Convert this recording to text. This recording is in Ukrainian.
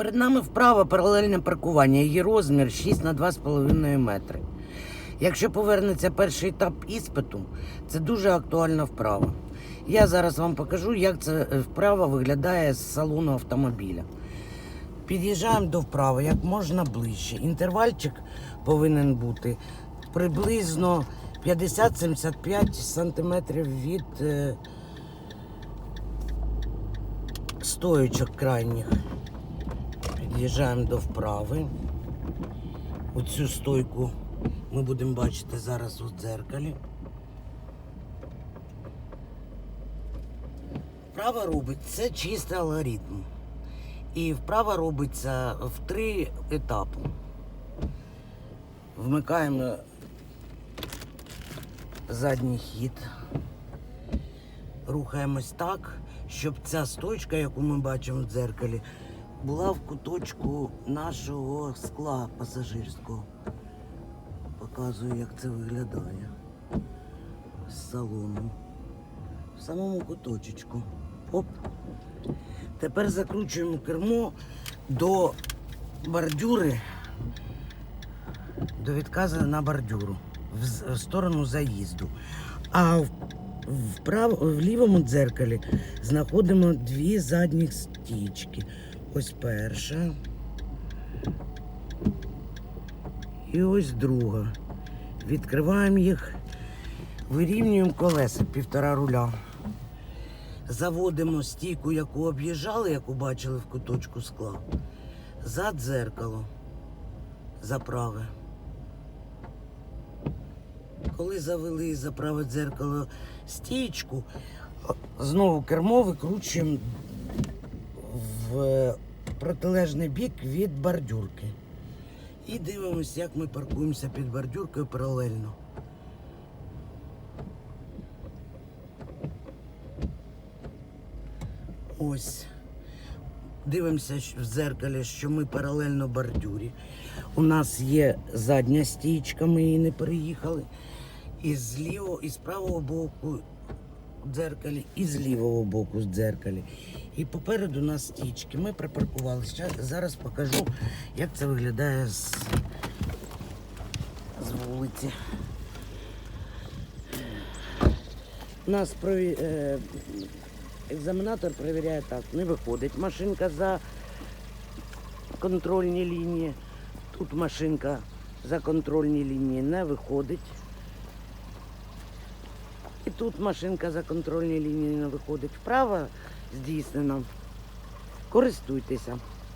Перед нами вправо паралельне паркування. Її розмір 6 на 2,5 метри. Якщо повернеться перший етап іспиту, це дуже актуальна вправа. Я зараз вам покажу, як ця е, вправа виглядає з салону автомобіля. Під'їжджаємо до вправи як можна ближче. Інтервальчик повинен бути приблизно 50-75 сантиметрів від е, стоючок крайніх. Під'їжджаємо до вправи. Оцю стойку ми будемо бачити зараз у дзеркалі. Вправа робить це чистий алгоритм. І вправа робиться в три етапи. Вмикаємо задній хід. Рухаємось так, щоб ця стойка, яку ми бачимо в дзеркалі, була в куточку нашого скла пасажирського. Показую, як це виглядає з салону. В самому куточечку. Оп. Тепер закручуємо кермо до бордюри, до відказу на бордюру в, сторону заїзду. А в, вправо, в лівому дзеркалі знаходимо дві задніх стічки. Ось перша. І ось друга. Відкриваємо їх, вирівнюємо колеса півтора руля. Заводимо стійку, яку об'їжджали, яку бачили в куточку скла, за дзеркало, за праве. Коли завели за праве дзеркало стійку, знову кермо викручуємо протилежний бік від бордюрки. І дивимося, як ми паркуємося під бордюркою паралельно. Ось. Дивимося в дзеркалі, що ми паралельно бордюрі. У нас є задня стічка, ми її не переїхали. І з лівого, і з правого боку дзеркалі, і з лівого боку в дзеркалі. І попереду у нас стічки. Ми припаркувалися. Зараз покажу, як це виглядає з, з вулиці. Нас прові... е, екзаменатор перевіряє так. Не виходить машинка за контрольні лінії. Тут машинка за контрольні лінії не виходить. І тут машинка за контрольні лінії не виходить. Вправо здійснено. Користуйтеся.